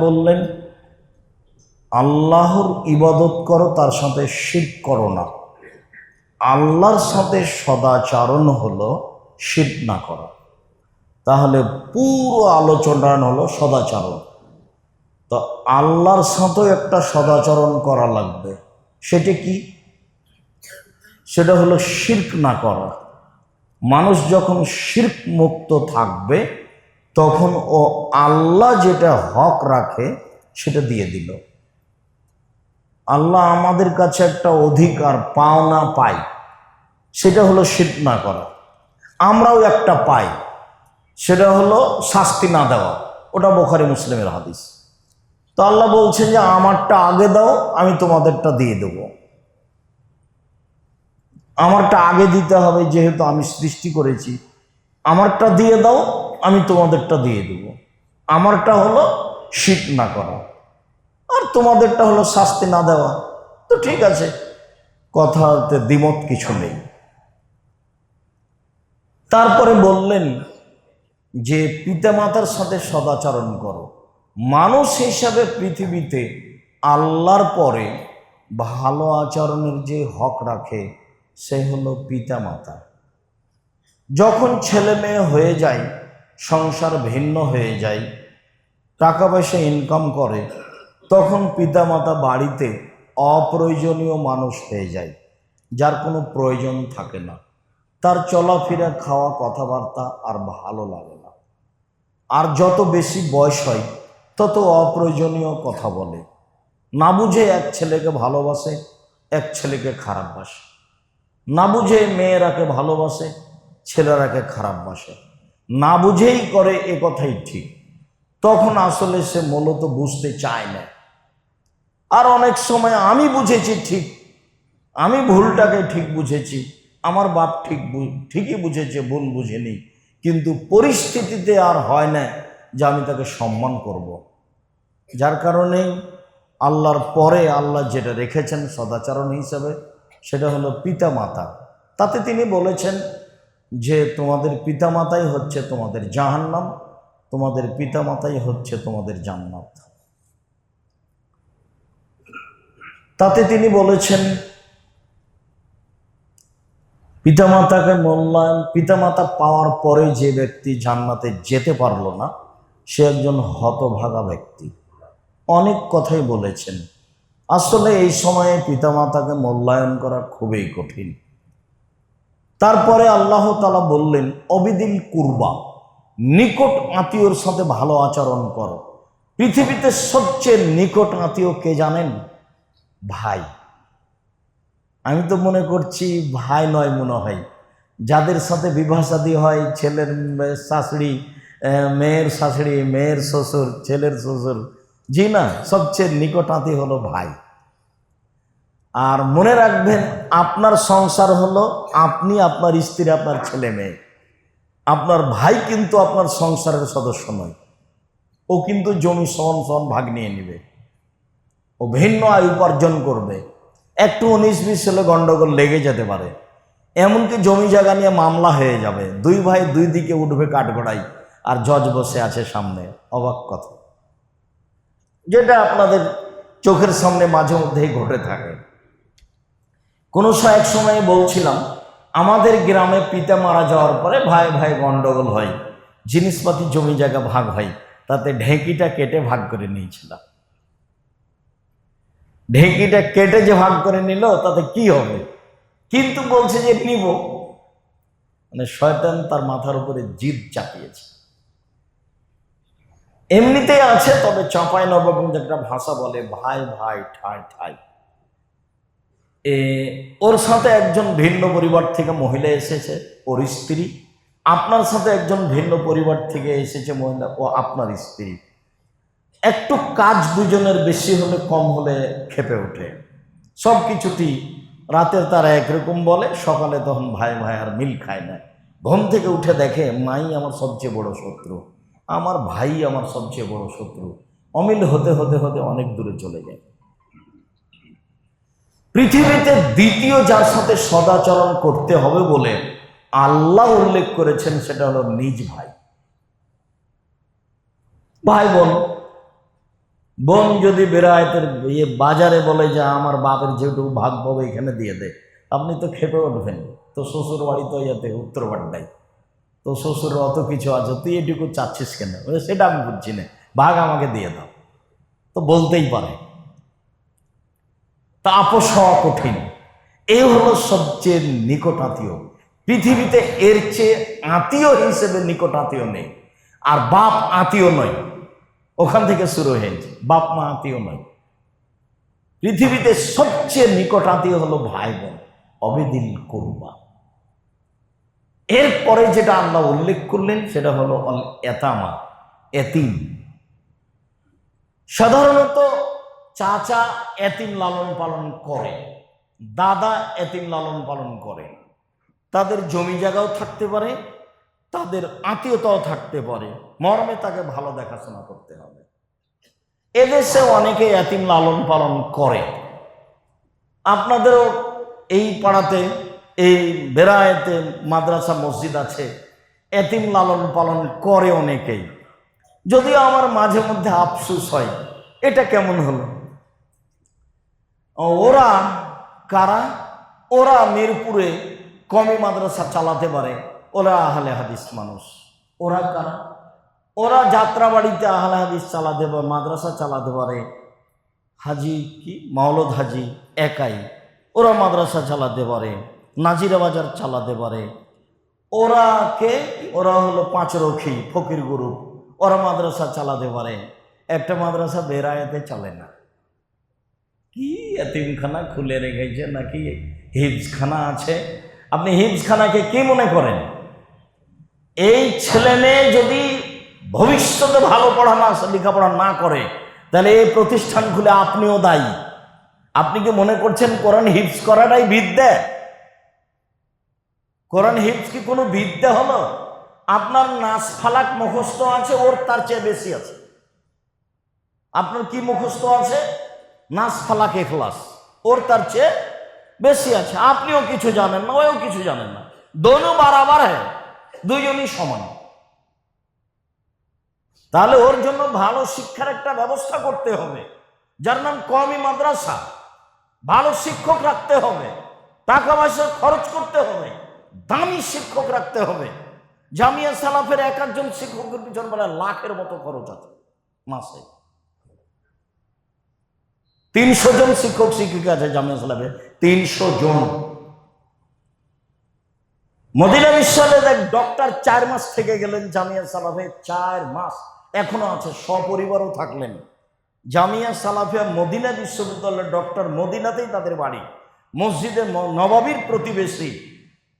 বললেন, আল্লাহর ইবাদত করো, তার সাথে শির করো না। আল্লাহর সাথে সদাচরণ হলো শির না করা। তাহলে পুরো আলোচনা হলো সদাচরণ। তো আল্লাহর সাথেও একটা সদাচরণ করা লাগবে। সেটা কি? সেটা হলো শির্ক না করা। মানুষ যখন শির্ক মুক্ত থাকবে তখন ও আল্লাহ যেটা হক রাখে, সেটা দিয়ে দিল। আল্লাহ আমাদের কাছে একটা অধিকার, পাওনা পাই সেটা হলো শির্ক না করা। আমরাও একটা পাই। সেটা হলো শাস্তি না দেওয়া। ওটা বোখারি মুসলিমের হাদিস। তো আল্লাহ বলছেন যে, আমারটা আগে দাও, আমি তোমাদেরটা দিয়ে দেব। আমারটা আগে দিতে হবে, যেহেতু আমি সৃষ্টি করেছি। আমারটা দিয়ে দাও আমি তোমাদেরটা দিয়ে দেব। আমারটা হলো শীত না করা। আর তোমাদেরটা হলো শাস্তি না দেওয়া। তো ঠিক আছে, কথাতে দ্বিমত কিছু নেই। তারপরে বললেন, যে পিতামাতার সাথে সদাচরণ করো। মানুষ হিসাবে পৃথিবীতে আল্লাহর পরে ভালো আচরণের যে হক রাখে, সে হলো পিতামাতা। যখন ছেলে মেয়ে হয়ে যায় সংসার ভিন্ন হয়ে যায়। টাকা পয়সা ইনকাম করে, তখন পিতামাতা বাড়িতে অপ্রয়োজনীয় মানুষ হয়ে যায়, যার কোনো প্রয়োজন থাকে না। তার চলাফেরা, খাওয়া, কথাবার্তা আর ভালো লাগে না। আর যত বেশি বয়স হয়, তত অপ্রয়োজনীয় কথা বলে। না বুঝে এক ছেলেকে ভালোবাসে, এক ছেলেকে খারাপ বাসে। না বুঝে মেয়েরাকে ভালোবাসে, ছেলেরাকে খারাপ বাসে। না বুঝেই করে, এ কথাই ঠিক। তখন আসলে সে মূলত বুঝতে চায় না। আর অনেক সময় আমি বুঝেছি ঠিক, আমি ভুলটাকে ঠিক বুঝেছি, আমার বাপ ঠিক ঠিকই বুঝেছে, ভুল বুঝেনি, কিন্তু পরিস্থিতিতে আর হয় না যে আমি তাকে সম্মান করব। যার কারণে আল্লাহর পরে আল্লাহ যেটা রেখেছেন সদাচরণ হিসাবে, সেটা হলো পিতা মাতা তাতে তিনি বলেছেন যে তোমাদের পিতামাতাই হচ্ছে তোমাদের জাহান্নাম, তোমাদের পিতামাতাই হচ্ছে তোমাদের জান্নাত। তাতে তিনি বলেছেন, পিতামাতাকে মূল্যায়ন, পিতামাতা পাওয়ার পরে যে ব্যক্তি জান্নাতে যেতে পারল না, সে একজন হতভাগা ব্যক্তি। অনেক কথাই বলেছেন। আসলে এই সময়ে পিতামাতাকে মূল্যায়ন করা খুবই কঠিন। তারপরে আল্লাহ তালা বললেন, অবিদিল কুরবা, নিকট আত্মীয়র সাথে ভালো আচরণ করো। পৃথিবীতে সবচেয়ে নিকট আত্মীয় কে জানেন? ভাই। আমি তো মনে করছি ভাই নয় মনে হয়। যাদের সাথে বিবাহ শাদী হয়, ছেলের শাশুড়ি মেয়ের শাশুড়ি, মেয়ের শ্বশুর, ছেলের শ্বশুর, জি না, সবচেয়ে নিকটাতি হলো ভাই। আর মনে রাখবেন, আপনার সংসার হলো আপনি, আপনার স্ত্রী, আপনার ছেলে মেয়ে। আপনার ভাই কিন্তু আপনার সংসারের সদস্য নয়। ও কিন্তু জমি সমান সমান ভাগ নিয়ে নেবে। ও ভিন্ন আয় উপার্জন করবে। একটু উনিশ বিশ হলে গন্ডগোল লেগে যেতে পারে। এমনকি জমি জায়গা নিয়ে মামলা হয়ে যাবে। দুই ভাই দুই দিকে উঠবে কাঠগড়াই আর জজ বসে আছে সামনে। অবাক কথা। যেটা আপনাদের চোখের সামনে মাঝে মধ্যেই ঘটে থাকে। কোনো এক সময় বলছিলাম, আমাদের গ্রামে পিতা মারা যাওয়ার পরে ভাই ভাই গন্ডগোল হয়, জিনিসপাতি জমি জায়গা ভাগ হয়, তাতে ঢেঁকিটা কেটে ভাগ করে নিয়েছিলাম। ঢেঁকিটা কেটে যে ভাগ করে নিল, তাতে কি হবে? কিন্তু বলছে যে নিব। মানে শয়তান তার মাথার উপরে জিদ চাপিয়েছে। এমনিতেই আছে, তবে চাঁপাই নবগঞ্জ একটা ভাষা বলে, ভাই ভাই ঠাই ঠাই। ওর সাথে একজন ভিন্ন পরিবার থেকে মহিলা এসেছে, ওর স্ত্রী। আপনার সাথে একজন ভিন্ন পরিবার থেকে এসেছে মহিলা, ও আপনার স্ত্রী। একটু কাজ দুজনের বেশি হলে কম হলে খেপে ওঠে। সব কিছুটি রাতের তারা একরকম বলে, সকালে তখন ভাই ভাই আর মিল খায় না। ঘুম থেকে উঠে দেখে, মাই আমার সবচেয়ে বড় শত্রু। আমার ভাই আমার সবচেয়ে বড় শত্রু। অমিল হতে হতে হতে অনেক দূরে চলে যায়। পৃথিবীতে দ্বিতীয় যার সাথে সদাচরণ করতে হবে বলে আল্লাহ উল্লেখ করেছেন, সেটা হলো নিজ ভাই। ভাই বোন বোন যদি বেড়ায়তের ইয়ে বাজারে বলে যে, আমার বাপের যেটুকু ভাগ পাবো এখানে দিয়ে দে। আপনি তো খেপে উঠবেন। তো শ্বশুর বাড়ি তো ইয়াতে উত্তর বাড্ডায় তো শ্বশুর অত কিছু আছে, তুই এটুকু চাচ্ছিস কেন? সেটা আমি বুঝছি না। ভাগ আমাকে দিয়ে দাও। তো বলতেই পারে। তা আপোষ হওয়া কঠিন এই হলো সবচেয়ে নিকট আত্মীয় পৃথিবীতে এর চেয়ে আত্মীয় হিসেবে নিকট আত্মীয় নেই। আর বাপ আত্মীয় নয়। ওখান থেকে শুরু হয়েছে। বাপ মা আত্মীয় নয়। পৃথিবীতে সবচেয়ে নিকট আত্মীয় হলো ভাই বোন অবেদিল করবা। এরপরে যেটা আল্লাহ উল্লেখ করলেন, সেটা হলো এতামা এতিম। সাধারণত চাচা এতিম লালন পালন করে, দাদা এতিম লালন পালন করে। তাদের জমি জায়গাও থাকতে পারে, তাদের আত্মীয়তাও থাকতে পারে। মর্মে তাকে ভালো দেখাশোনা করতে হবে। এদেশে অনেকে এতিম লালন পালন করে। আপনাদেরও এই পাড়াতে, এই বেড়ায়েতে, মাদ্রাসা, মসজিদ আছে, এতিম লালন পালন করে অনেকেই। যদিও আমার মাঝে মধ্যে আফসুস হয়, এটা কেমন হলো? ওরা কারা? ওরা মিরপুরে কমি মাদ্রাসা চালাতে পারে। ওরা আহলে হাদিস মানুষ। ওরা কারা? ওরা যাত্রাবাড়িতে আহলে হাদিস চালাতে পারে, মাদ্রাসা চালাতে পারে। হাজি কি? মাওলদ হাজি একাই। ওরা মাদ্রাসা চালাতে পারে, নাজিরা বাজার চালাতে পারে। ওরা কে? ওরা হলো পাঁচ পাঁচরক্ষী ফকির গ্রুপ ওরা মাদ্রাসা চালাতে পারে। একটা মাদ্রাসা বেড়ায়াতে চলে না। কি এতিমখানা খুলে রেখেছে নাকি হিপসখানা আছে? আপনি হিপসখানাকে কি মনে করেন? এই ছেলে মেয়ে যদি ভবিষ্যতে ভালো পড়া না লেখাপড়া না করে, তাহলে এই প্রতিষ্ঠান খুলে আপনিও দায়ী। আপনি কি মনে করছেন কোরআন হিপস করাটাই বিদ্যা? কোরআন হিপস কি কোনো বিদ্যা হলো? আপনার নাচ ফালাক মুখস্থ আছে, ওর তার চেয়ে বেশি আছে। আপনার কি মুখস্থ আছে? নাচ ফালাক এখলাস ওর তার চেয়ে বেশি আছে। আপনিও কিছু জানেন না ওও কিছু জানেন না। দোনো বারাবার হ্যাঁ দুজনই সমান। তাহলে ওর জন্য ভালো শিক্ষার একটা ব্যবস্থা করতে হবে। যার নাম কমই মাদ্রাসা। ভালো শিক্ষক রাখতে হবে। টাকা পয়সা খরচ করতে হবে। দামি শিক্ষক রাখতে হবে। জামিয়া সালাফের এক একজন শিক্ষকের পিছন বলে লাখের মতো খরচ আছে মাসে। তিনশো জন শিক্ষক, শিক্ষিকা আছে জামিয়া সালাফে। তিনশো জন। মদিনা বিশ্ববিদ্যালয়ের এক ডক্টর চার মাস থেকে গেলেন জামিয়া সালাফে, চার মাস। এখনও আছে, সপরিবারও থাকলেন। জামিয়া সালাফিয়া মদিনা বিশ্ববিদ্যালয়ের ডক্টর মদিনাতেই তাদের বাড়ি। মসজিদে নবাবির প্রতিবেশী।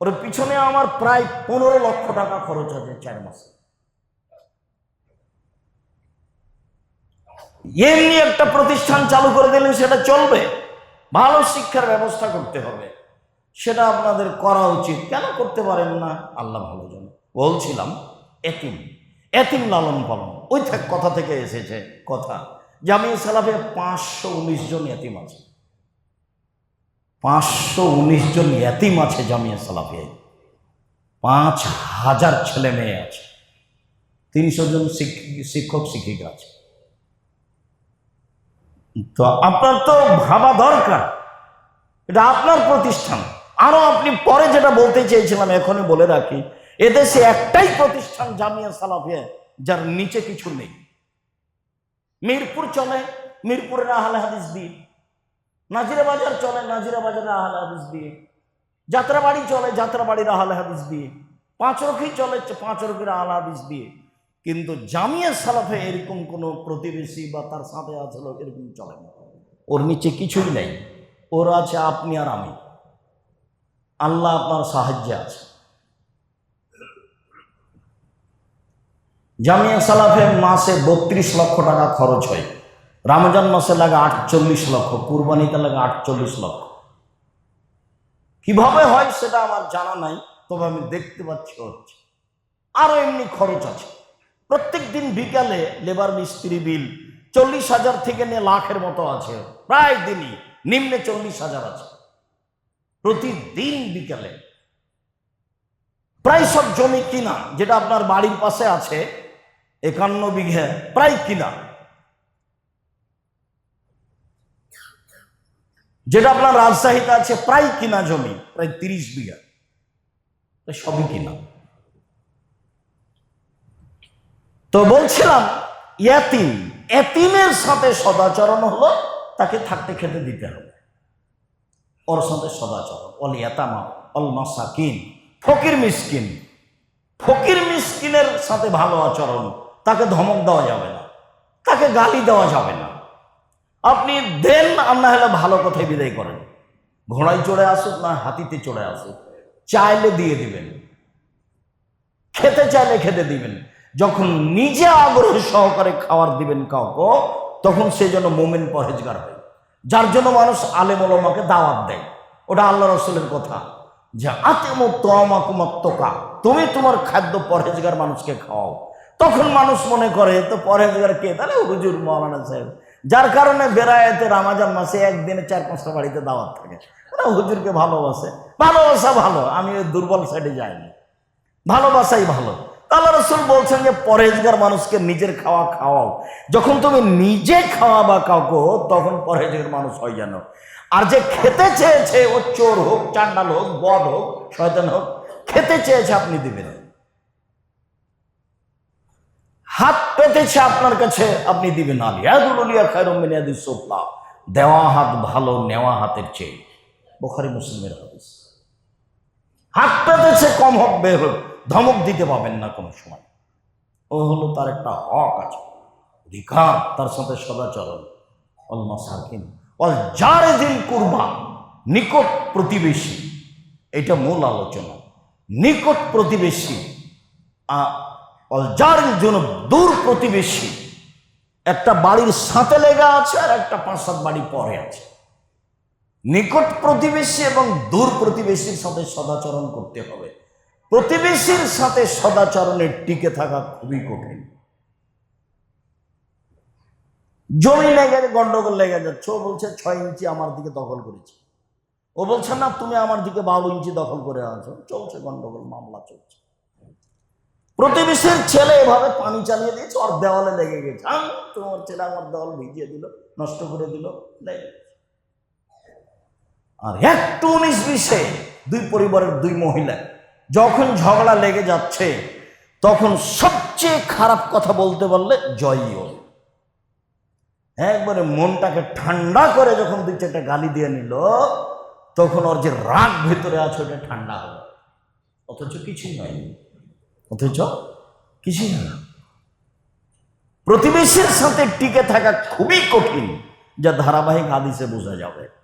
ওর পিছনে আমার প্রায় পনেরো লক্ষ টাকা খরচ আছে চার মাসে। এমনি একটা প্রতিষ্ঠান চালু করে দিলেন, সেটা চলবে। ভালো শিক্ষার ব্যবস্থা করতে হবে। সেটা আপনাদের করা উচিত। কেন করতে পারেন না? আল্লাহ ভালো জানে। বলছিলাম, এতিম। এতিম লালন পালন। ওই থাক কথা থেকে এসেছে কথা। জামিয়া সালাফে পাঁচশো উনিশ জন এতিম আছে। পাঁচশো উনিশ জন এতিম আছে জামিয়া সালাফে। পাঁচ হাজার ছেলে মেয়ে আছে। তিনশো জন শিক্ষক, শিক্ষিকা আছে। তো আপনার তো ভাবা দরকার। এটা আপনার প্রতিষ্ঠান। আরও আপনি পরে যেটা বলতে চেয়েছিলাম, এখনই বলে রাখি, এদেশে একটাই প্রতিষ্ঠান জামিয়া সালাফিয়া, যার নিচে কিছু নেই। মিরপুর চলে, মিরপুরের আহলে হাদিস দিয়ে। নাজিরা বাজার চলে নাজিরা বাজারের আহলে হাদিস দিয়ে। যাত্রাবাড়ি চলে, যাত্রাবাড়ির আহলে হাদিস দিয়ে। পাঁচরখি চলে, পাঁচরখির আহলে হাদিস দিয়ে। কিন্তু জামিয়া সালাফে এরকম কোনো প্রতিবেশী বা তার সাথে আছে লোক এরকম চলে না। ওর নিচে কিছুই নেই। ওর আছে আপনি আর আমি। আল্লাহ আপনার সাহায্যে আছে। জামিয়া সালাফে মাসে বত্রিশ লক্ষ টাকা খরচ হয়। রামজান মাসে লাগে আটচল্লিশ লক্ষ, কুরবানিতে লাগে আটচল্লিশ লক্ষ। কীভাবে হয় সেটা আমার জানা নাই, তবে আমি দেখতে পাচ্ছি হচ্ছে। আরও এমনি খরচ আছে। প্রত্যেক দিন বিকালে লেবার মিস্ত্রি বিল চল্লিশ হাজার থেকে নিয়ে লাখের মতো আছে। প্রায় দিনই, নিম্নে চল্লিশ হাজার আছে। প্রতিদিন বিকালে। প্রায় সব জমি কিনা, যেটা আপনার বাড়ির পাশে আছে, একান্ন বিঘে, প্রায় কিনা। যেটা আপনার রাজশাহীতে আছে, প্রায় কিনা জমি, প্রায় তিরিশ বিঘা। সবই কিনা। তো বলছিলাম, ইয়াতিম এতিমের সাথে সদাচরণ হলো, তাকে থাকতে খেতে দিতে হবে। ওর সাথে সদাচরণ অল ইয়াতামা অল মাসাকিন, ফকির মিসকিন। ফকির মিসকিনের সাথে ভালো আচরণ, তাকে ধমক দেওয়া যাবে না, তাকে গালি দেওয়া যাবে না। আপনি দেন, আর না হলে ভালো কথায় বিদায় করেন। ঘোড়ায় চড়ে আসুক না, হাতিতে চড়ে আসুক, চাইলে দিয়ে দিবেন। খেতে চাইলে খেতে দিবেন। যখন নিজে আগ্রহ সহকারে খাবার দিবেন কাউকে, তখন সে যেন মোমেন পরহেজগার হয়। যার জন্য মানুষ আলেম ওলমাকে দাওয়াত দেয়। ওটা আল্লাহ রসুলের কথা যে, আতেম তোয়ামাকুমাত্তকা তুমি তোমার খাদ্য পরহেজগার মানুষকে খাওয়াও। তখন মানুষ মনে করে, তো পরহেজগার কে? তাহলে হুজুর মৌলানা সাহেব। যার কারণে বেড়ায়তে রামাজান মাসে একদিনে চার পাঁচটা বাড়িতে দাওয়াত থাকে। ওরা হুজুরকে ভালোবাসে। ভালোবাসা ভালো আমি ওই দুর্বল সাইডে যাইনি। ভালোবাসাই ভালো। আল্লাহ রসুল বলছেন যে, পরহেজগার মানুষকে নিজের খাওয়া খাওয়াও। যখন তুমি নিজে খাওয়াবা কাউকে তখন পরহেজগার মানুষ হয় যেন। আর যে খেতে চেয়েছে, ও চোর হোক, চান্ডাল হোক, বদ হোক, শয়তান হোক, খেতে চেয়েছে আপনি দিবেন। হাত পেতেছে আপনার কাছে, আপনি দিবেন আলিয়াদুলিয়া খায়রমিনিয়াদিসোফলা দেওয়া হাত ভালো, নেওয়া হাতের চেয়ে। বোখারি, মুসলিমের হাত পেতেছে, কম হোক বের হোক ধমক দিতে পাবেন না কোনো সময়। ও হলো তার একটা হক আছে। অধিকার তার সাথে সদাচরণ। অল মাসাকিন, অল দিন কুরবা নিকট প্রতিবেশী। এটা মূল আলোচনা। নিকট প্রতিবেশী অল যার জন্য দূর প্রতিবেশী। একটা বাড়ির সাথে লেগা আছে আর একটা পাঁচ সাত বাড়ি পরে আছে। নিকট প্রতিবেশী এবং দূর প্রতিবেশীর সাথে সদাচরণ করতে হবে। প্রতিবেশীর সাথে সদাচরণের টিকে থাকা খুবই কঠিন। জমি লেগে, গন্ডগোল লেগে যাচ্ছে। ও বলছে, ছয় ইঞ্চি আমার দিকে দখল করেছে। ও বলছে, না, তুমি আমার দিকে বারো ইঞ্চি দখল করে আছো। চলছে গন্ডগোল, মামলা চলছে। প্রতিবেশীর ছেলে এভাবে পানি চালিয়ে দিয়েছে, ওর দেওয়ালে লেগে গেছে। তোমার ছেলে আমার দেওয়াল ভিজিয়ে দিল, নষ্ট করে দিল, লেগে। আর একটু উনিশ বিশে দুই পরিবারের দুই মহিলা যখন ঝগড়া লেগে যাচ্ছে, তখন সবচেয়ে খারাপ কথা বলতে বললে জয়ী হল একবারে মনটাকে ঠান্ডা করে যখন দুই চারটা গালি দিয়ে নিল, তখন ওর যে রাগ ভেতরে আছে, ওটা ঠান্ডা হলো। অথচ কিছুই নয়। অথচ কিছুই না প্রতিবেশীর সাথে টিকে থাকা খুবই কঠিন, যা ধারাবাহিক হাদিসে বোঝা যাবে।